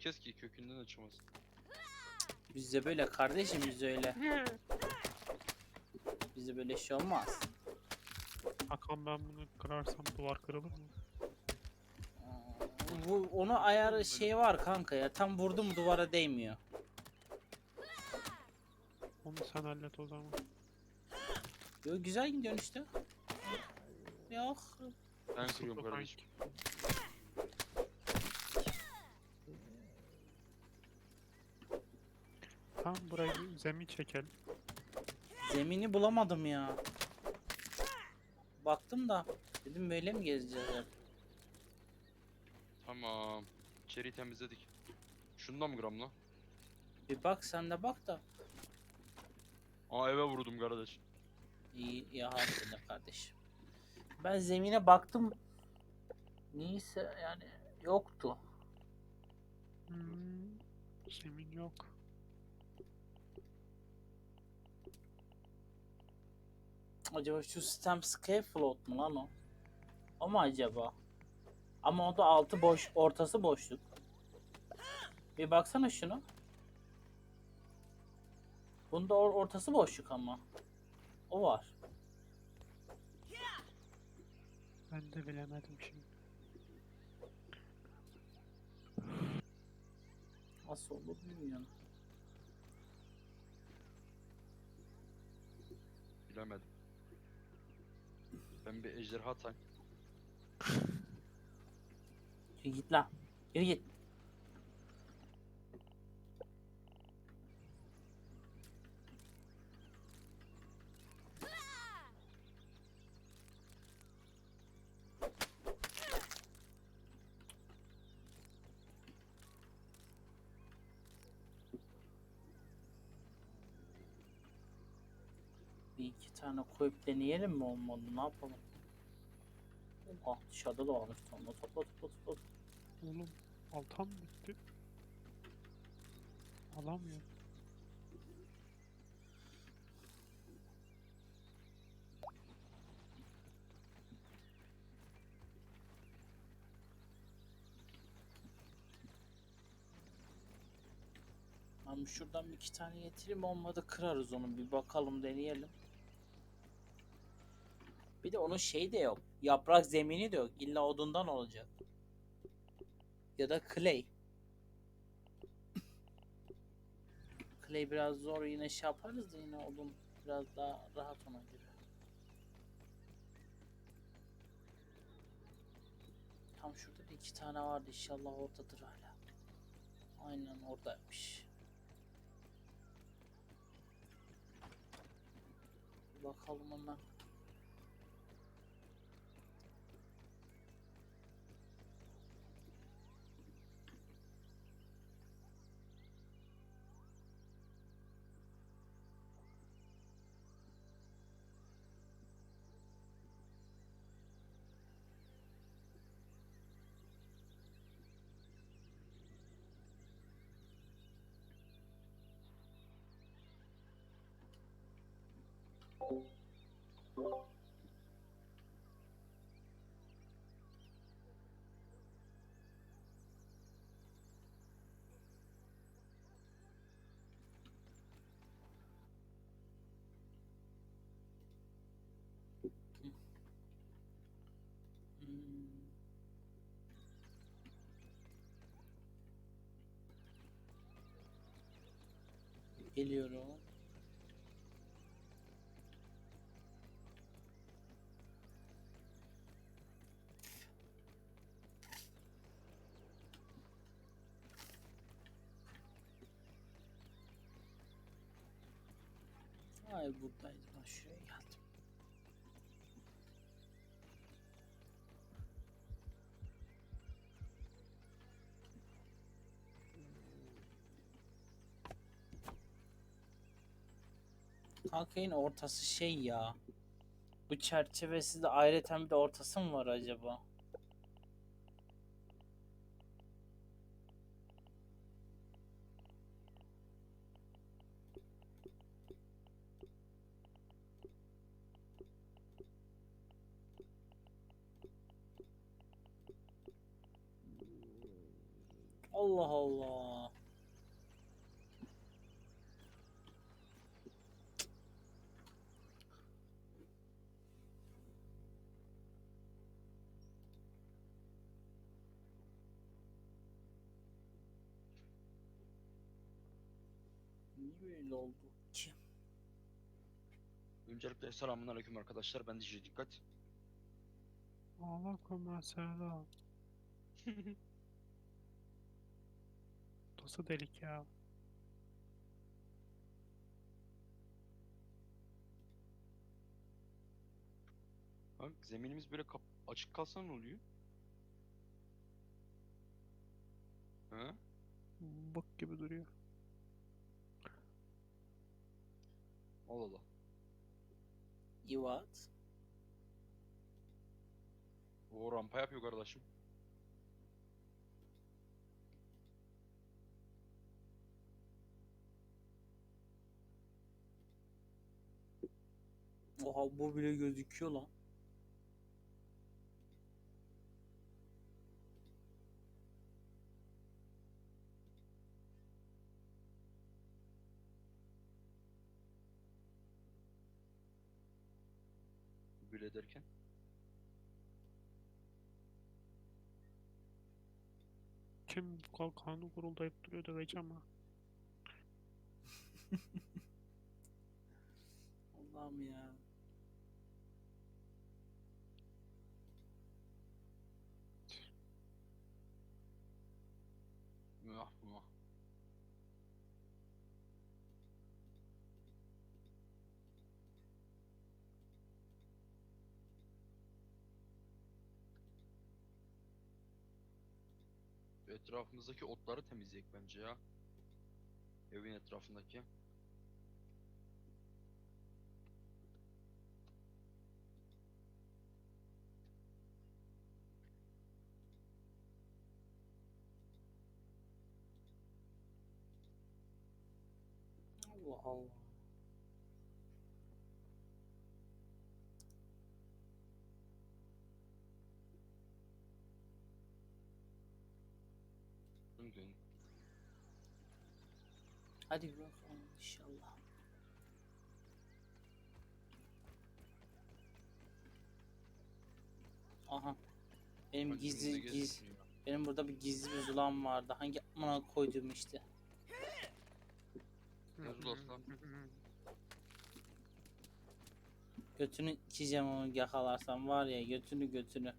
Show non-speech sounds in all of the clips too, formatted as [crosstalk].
kes ki kökünden açılmasın. Bizde böyle kardeşim bizde öyle. [laughs] Bizde böyle şey olmaz. Hakan ben bunu kırarsam duvar kırılır mı? Bu onu ayarı şey var kanka ya. Tam vurdu mu duvara değmiyor. Onu sen hallet o zaman. Yo güzel gidiyorsun işte. Yok. Ben kırıyorum kardeşim. Tamam burayı zemin çekelim. Zemini bulamadım ya. Baktım da dedim böyle mi gezeceğiz hep? Tamam. İçeriği temizledik. Şundan mı gram lan? Bir bak sen de bak da. Aa eve vurdum kardeş. İyi ya harbiden kardeşim. Ben zemine baktım. Neyse yani yoktu. Hmm, zemin yok. Acaba şu stem scale float mu lan o? O mu acaba? Ama o da altı boş, ortası boşluk. Bir baksana şunu. Bunda or- ortası boşluk ama. O var. Ben de bilemedim şimdi. Nasıl olur bilmiyorum. Bilemedim. Ben bir ejderha tank. Git lan. Yürü git. Tane koyup deneyelim mi olmadı? Ne yapalım? Ah dışarıda da varmış. Topla topla topla topla. Oğlum altam bitti. Alamıyorum. Şuradan bir iki tane getireyim olmadı kırarız onu bir bakalım deneyelim. Bir de onun şeyi de yok. Yaprak zemini de yok. İlla odundan olacak. Ya da clay. [coughs] clay biraz zor yine şey yaparız da yine odun biraz daha rahat ona göre. Tam şurada da iki tane vardı inşallah oradadır hala. Aynen oradaymış. Bakalım hemen. Geliyorum. Ay buradaydı şuraya geldim. Kanka ortası şey ya. Bu çerçevesi de ayrıca bir de ortası mı var acaba? Niye böyle oldu ki? Öncelikle selamun aleyküm arkadaşlar. Ben DJ Dikkat. Aleyküm selam. Nasıl delik ya? Bak zeminimiz böyle kap açık kalsa ne oluyor? Ha? Bok gibi duruyor. Allah Allah. İvat. O rampa yapıyor kardeşim. Oha bu bile gözüküyor lan. Böyle derken. Kim kanun kuruldayıp duruyor döveceğim ha. [laughs] Allah'ım ya. Etrafımızdaki otları temizleyek bence ya. Evin etrafındaki. Allah Allah. Dın. Hadi bakalım inşallah. Aha. Benim Bak gizli giz benim burada bir gizli bir zulam vardı. Hangi amına koydum işte. Götünü içeceğim onu yakalarsam var ya götünü götünü.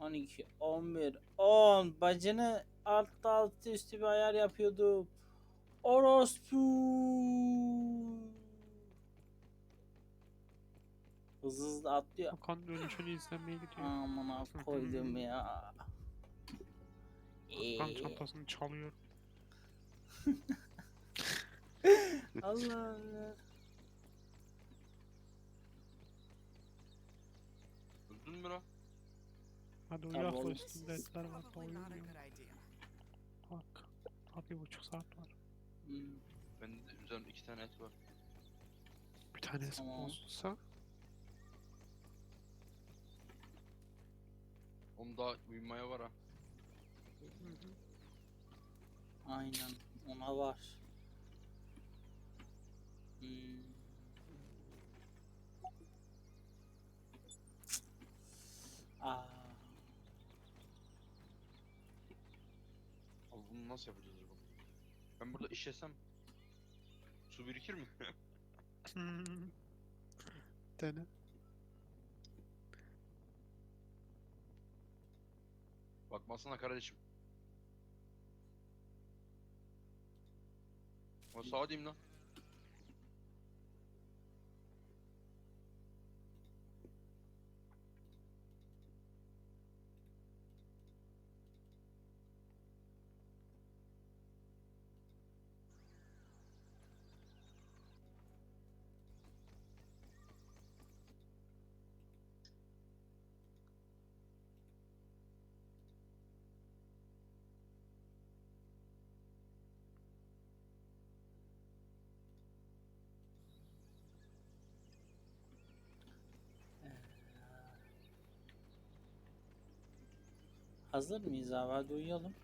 12, 11, 10 bacını altta altı üstü bir ayar yapıyordum. Orospu. Hızlı hızlı atlıyor. Hakan dönüşünü [sighs] izlemeye gidiyor. Amına koydum [laughs] ya. Ee, çantasını çalıyor. [laughs] Allah Allah. Öldün mü lan? Hadi uyuyakla oğlum. üstünde etler var da uyumuyor. Bak. Daha bir buçuk saat var. Hmm, Bende de üzerimde iki tane et var. Bir tanesi Tamam. bozulsa Onun daha uyumaya var ha. aynen ona var. Hmm. Nasıl yapacağız acaba? Ben burada işesem su birikir mi? [laughs] Dene. Bakmasana kardeşim. O sağa diyeyim lan. Hazır mıyız abi? Hadi uyuyalım.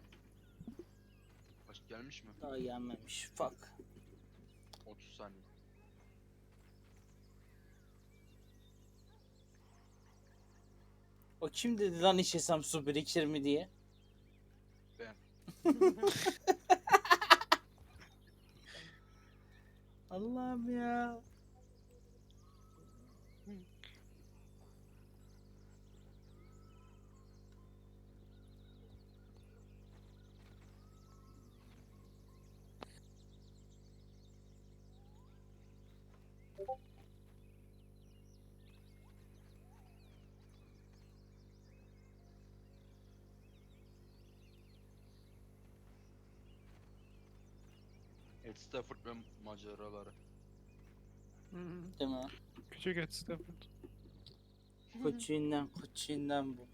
Gelmiş mi? Daha gelmemiş. Fuck. 30 saniye. O kim dedi lan içesem su birikir mi diye? Ben. [laughs] Allah'ım ya. Ed Stafford ve maceraları. Değil mi? Küçük et Stafford. Kuçinden kuçinden bu.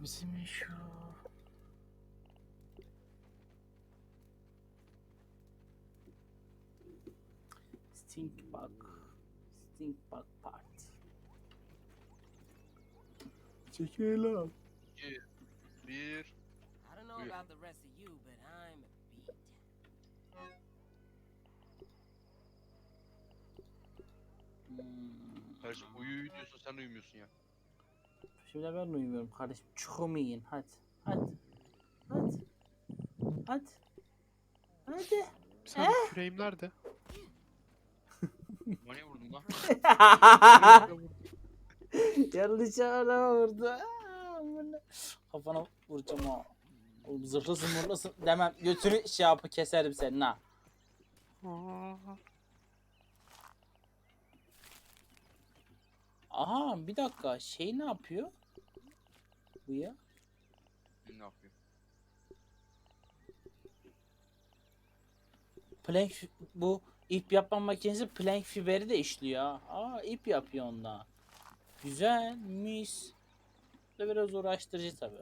Bizim şu. Stink bug. Stink bug party. Çekil lan. 2 1 I don't know Yeah. about the rest of you, but I'm beat. Hmm. Kardeşim uyu diyorsun sen uyumuyorsun ya. Şimdi ben uyumuyorum kardeşim. Çukumu yiyin hadi. Hadi. Hadi. Hadi. Hadi. Sen küreğim nerede? [laughs] Bana niye vurdun lan? Yanlış araba vurdu. Aa, amına. Kafana vuracağım ha. Oğlum zırhlısın mırlısın demem. Götünü şey yapı keserim senin ha. Aha bir dakika şey ne yapıyor? Bu ya. Ne yapıyor? Plank bu ip yapma makinesi plank fiberi de işliyor ha. Aa ip yapıyor onda. Güzel mis. Da biraz uğraştırıcı tabi.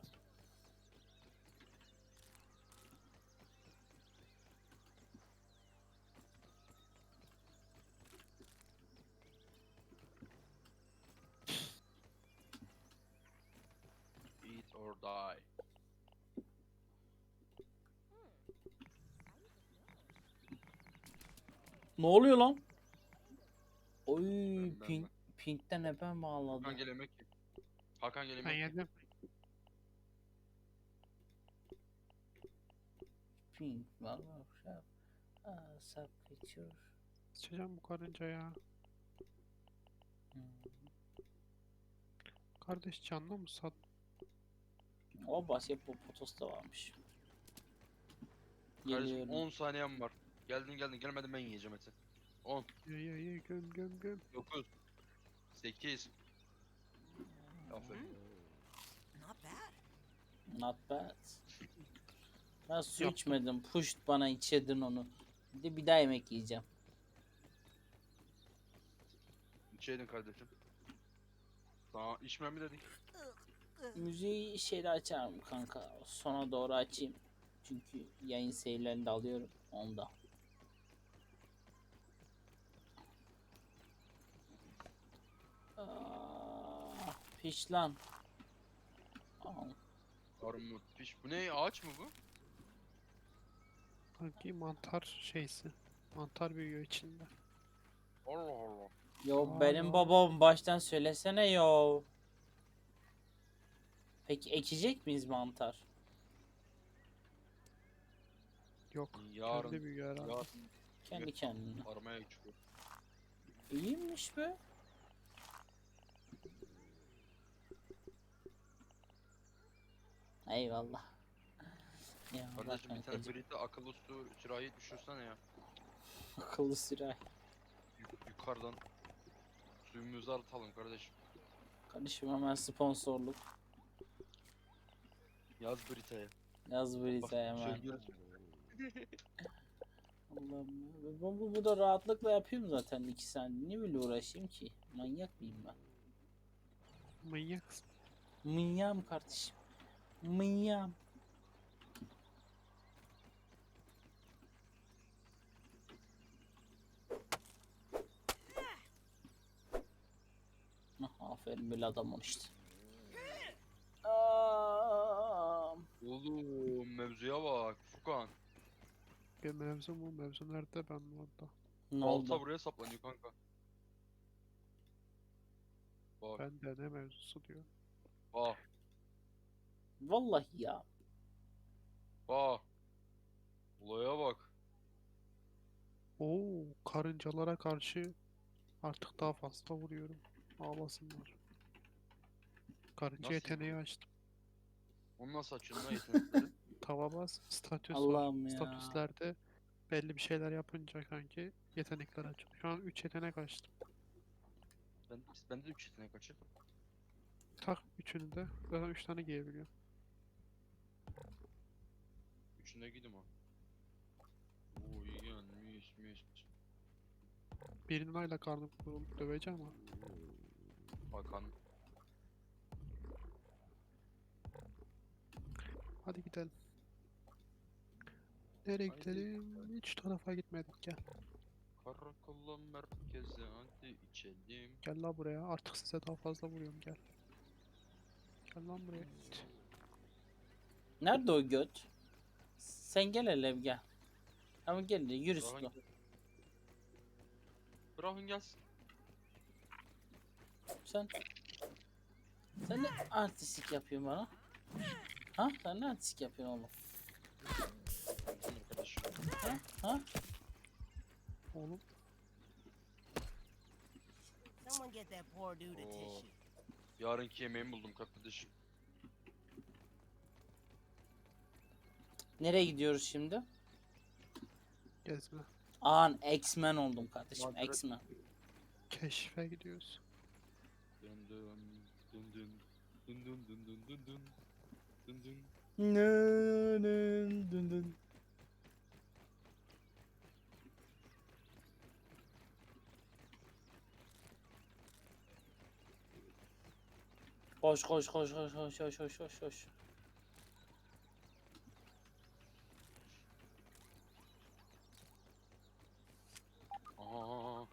Ne oluyor lan? Oy ben- pink, pinkten epe bağladı. Hakan gel yemek ye. Hakan gel ben yedim. Pink valla şey. Aa sap geçiyor. Sıçacağım bu karınca ya. Hmm. Kardeş canlı mı sat? O basketbol potosu da varmış. Kardeşim Geliyorum. 10 saniyem var. Geldin geldin gelmedin ben yiyeceğim eti. 10 Ye ye ye göm göm göm. 9 8 Aferin. Not bad. Not bad. [laughs] Ben su Yaptım. içmedim. Puşt bana içedin onu. Bir de bir daha yemek yiyeceğim. İçeydin kardeşim. Daha içmem mi dedik? Müziği şeyde açarım kanka. Sona doğru açayım. Çünkü yayın seyirlerini de alıyorum. Onda. Aa, piş lan. Armut, piş. Bu ne? Ağaç mı bu? Sanki mantar şeysi. Mantar büyüyor içinde. Allah Allah. Yo Aa, benim yo. babam baştan söylesene yo. Peki ekecek miyiz mantar? Yok. Yarın, Kendi büyüyor herhalde. yarın Kendi kendine. aramaya çıkıyor. İyiymiş be. Eyvallah. Ya Kardeşim bir tane kankacım. birlikte akıllı su sürahi düşürsene ya. [laughs] Akıllı sürahi. Yuk- yukarıdan suyumuzu artalım kardeşim. Kardeşim hemen sponsorluk. Yaz Brita'ya. Yaz bu Bak, Rize'ye hemen. söylüyoruz. [laughs] Allah'ım ya. Bu, bu, bu da rahatlıkla yapıyorum zaten iki saniye. Niye böyle uğraşayım ki? Manyak mıyım ben? Manyaksın. Mınyam kardeşim. Mıyam. Ah, aferin böyle adam ol işte. Aa, Oğlum mevzuya bak Furkan. Gel mevzu mu? Mevzu nerede ben mi orada? Ne Balta oldu? buraya saplanıyor kanka. Bak Ben de ne mevzusu diyor. bak. Vallahi ya. bak. Olaya bak. Oo, karıncalara karşı artık daha fazla vuruyorum. Ağlasınlar. Karınca Nasıl? yeteneği açtım. Onu nasıl açıyorsun lan [laughs] yetenekleri? Statüs var. Allah'ım ya. Statüslerde belli bir şeyler yapınca kanki yetenekler açılıyor. Şu an 3 yetenek açtım. ben, bende de 3 yetenek açık. Tak üçünü de. Zaten 3 tane giyebiliyorum. Üçünde giydim ha. Oo iyi yani mis mis. Birinin ayla karnı bulup döveceğim ama. Hakan. Hadi gidelim. Nereye Haydi gidelim? Hiç tarafa gitmedik gel. Karakolla merkeze hadi içelim. Gel la buraya. Artık size daha fazla vuruyorum gel. Gel lan buraya. Nerede o göt? Sen gel hele gel. Ama gel de yürü Bırakın, Sıla. bırakın gelsin. Sen sen ne artistik yapıyorsun bana? Ha? Sen ne artistik yapıyorsun oğlum? Ha? Ha? Oğlum Someone get that poor dude a tissue. Yarınki yemeğimi buldum kardeşim. Nereye gidiyoruz şimdi? gezme. An X-Men oldum kardeşim. Madrid. X-Men. Keşfe gidiyoruz. Dın dın dın dın dın dın dın dın dın dın dın dın. Nı, nı, dın, dın. Koş koş koş koş koş koş koş koş koş. Aa.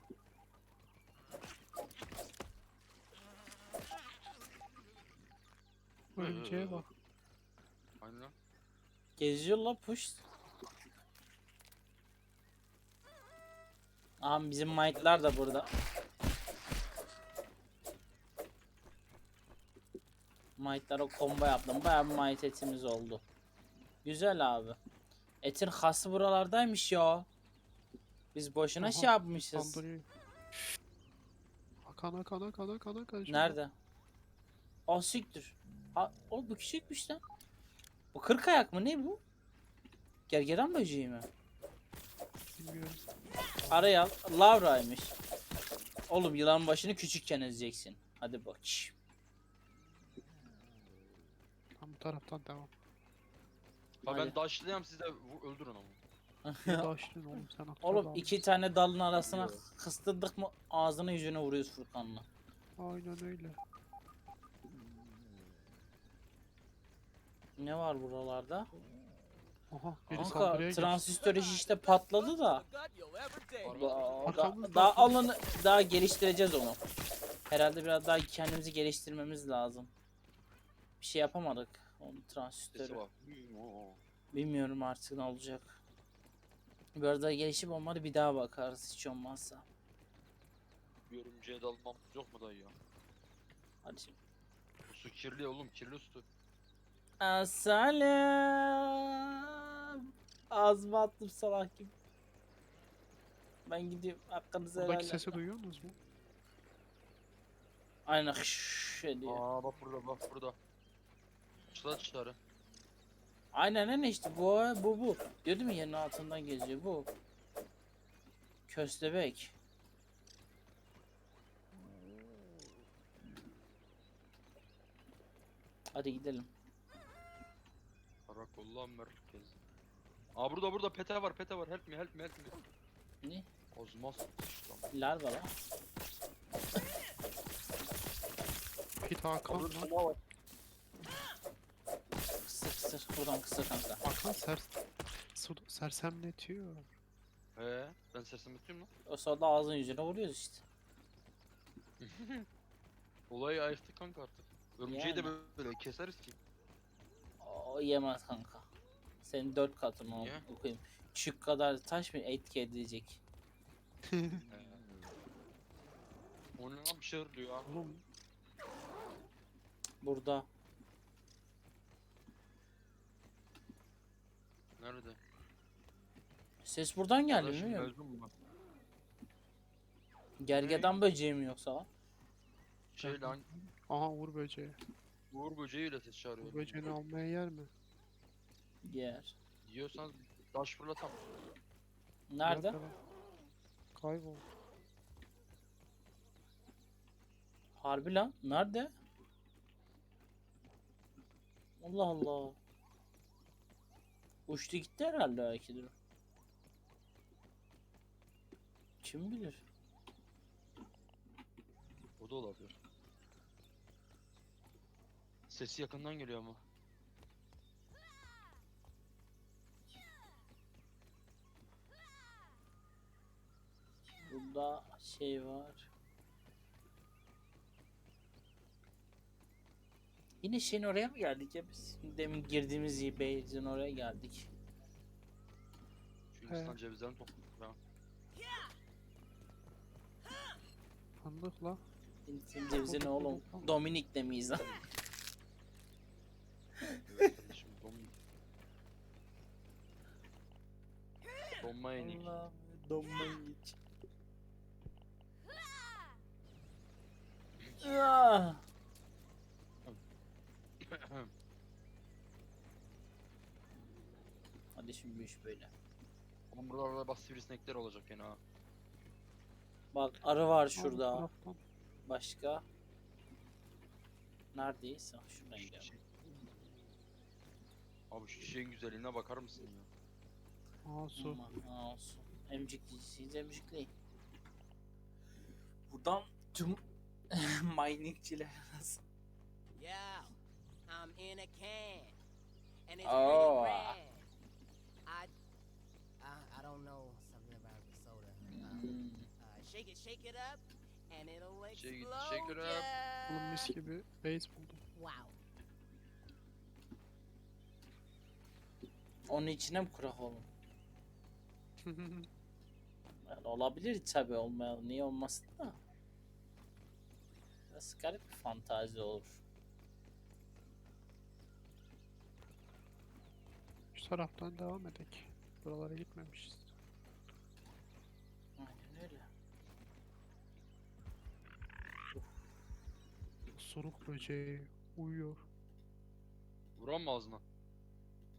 Örümceğe bak. Aynen lan. Geziyor la push. Aha bizim might'lar da burada. Might'lara combo yaptım. Bayağı bir might etimiz oldu. Güzel abi. Etin hası buralardaymış ya. Biz boşuna Aha, şey yapmışız. Saldırıyor. Hakan Hakan Hakan Hakan. Nerede? Aa siktir. Aa, o bu küçükmüş lan. Bu kırk ayak mı ne bu? Gergedan böceği mi? Bilmiyorum. Araya al. Laura'ymış. Oğlum yılan başını küçükken ezeceksin. Hadi bak. Tam bu taraftan devam. Ha Hadi. ben daşlayayım siz de vu- öldürün ama. Daşlın oğlum sen [laughs] atla Oğlum iki tane dalın arasına kıstırdık mı ağzını yüzüne vuruyoruz Furkan'la. Aynen öyle. Ne var buralarda? Aha biri Kanka saldırıya geçti. transistör iş işte patladı da. Daha, Arkamızda, daha alanı daha geliştireceğiz onu. Herhalde biraz daha kendimizi geliştirmemiz lazım. Bir şey yapamadık. Onu transistörü. Bilmiyorum artık ne olacak. Biraz daha gelişip olmadı bir daha bakarız hiç olmazsa. Örümceğe dalmam yok mu dayı ya? Hadi şimdi. Bu su kirli oğlum kirli su. Assalam. Ağzıma attım salak gibi. Ben gidiyorum hakkınızı helal Buradaki edin. sesi duyuyor musunuz mu? Aynen hış ediyor. Aa bak burada bak burada. Çıla dışarı. Aynen aynen işte bu bu bu. Diyordum ya yerin altından geziyor bu. Köstebek. Hadi gidelim. Karakolla merkez. Aa burada burada pete var pete var help me help me help me. Ne? Ozmos işte. Larva lan. Pit Hakan lan. Kısır kısır. Buradan kısır kanka. Hakan ser su sersemletiyor. He ben sesimi tutuyorum lan. O sırada ağzın yüzüne vuruyoruz işte. [laughs] Olayı ayıktık kanka artık. Örümceği de Yani. böyle keseriz ki. O yemez kanka. Senin dört katın o Niye? okuyayım. Küçük kadar taş mı etki edecek? [laughs] O ne lan bir şey hırlıyor ya. Oğlum Burada. Nerede? Ses buradan geldi Arkadaşım mi? mu bak? Gergedan böceği mi yoksa? lan? Şey lan aha Uğur böceği. Uğur böceğiyle ses çağırıyor. Böceğini almaya yer mi? Yer. Yiyorsanız taş fırlatam. Nerede? Nerede lan? Kaybol. Harbi lan. Nerede? Allah Allah. Uçtu gitti herhalde belki de. Kim bilir? O da olabilir. Sesi yakından geliyor ama. Burada şey var. Yine şeyin oraya mı geldik ya biz? Demin girdiğimiz base'in oraya geldik. Şu. Hindistan cevizlerini topladık ya. Sandık la. Hindistan cevizi ne oğlum? Dominik'te miyiz lan? Evet kardeşim don... Donma donmayın geç. Ah! Hadi şimdi iş böyle. Ama buralarda bas sivrisinekler olacak gene ha. Bak arı var şurada. Başka? Neredeyiz? Ah, şuradan Şu gidelim. Abi şu çiçeğin güzelliğine bakar mısın ya? Aa su. Aman olsun. Emciklisiyiz emcikleyin. Buradan tüm [laughs] miningçiler arasında. Yeah, I'm in a can, and it's Oh. red. I, I, I don't know something about the soda. Hmm. uh, shake it, shake it up, and it'll Shake it, explode. shake it up. Oğlum mis gibi base buldum. Wow. Onun içine mi kurak oğlum? Yani olabilir tabi olmayan niye olmasın da. Biraz garip bir fantazi olur. Şu taraftan devam edek. Buralara gitmemişiz. Aynen öyle. Suruk böceği uyuyor. Vuran mı ağzına?